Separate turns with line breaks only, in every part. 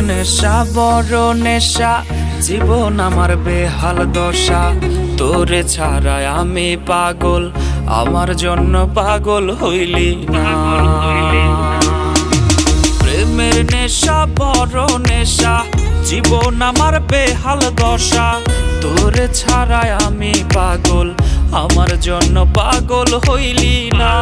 নেশা, বড় নেশা, জীবন আমার বেহাল দশা। তোরে ছাড়ায় আমি পাগল, আমার জন্য পাগল হইলি না। প্রেমের নেশা, বড় নেশা, জীবন আমার বেহাল দশা। তোরে ছাড়ায় আমি পাগল, আমার জন্য পাগল হইলি না।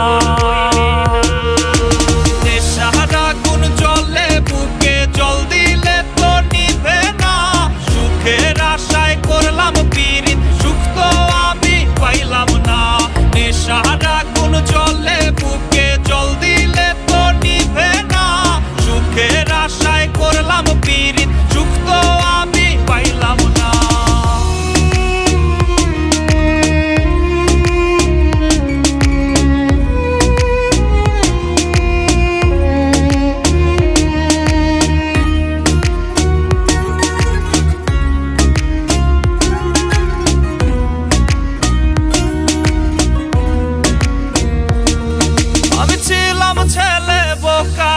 ছেলে বোকা,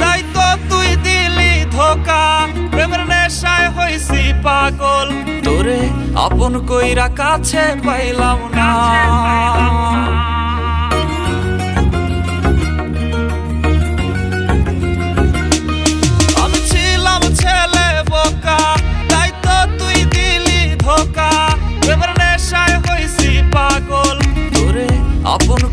তাই তো তুই দিলি ধোকা। প্রেমের নেশায় হইছি পাগল, তোরে আপন কইরা কাছে পাইলাম না।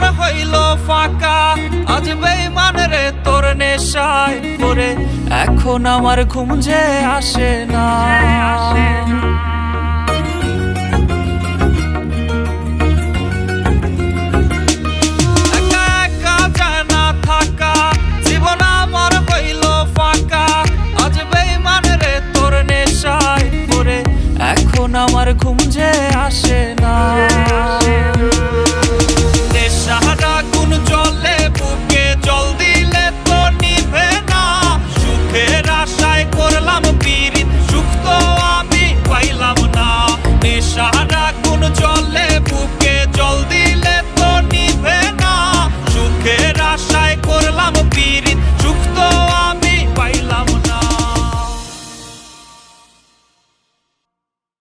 আমার হইল ফাঁকা। আজ বেইমান রে তোর নেশায় পরে এখন আমার ঘুম যে আসে না। সারা কোন জলে বুকে জল দিলে তো না। সুখের আশায় করলাম বিয়ে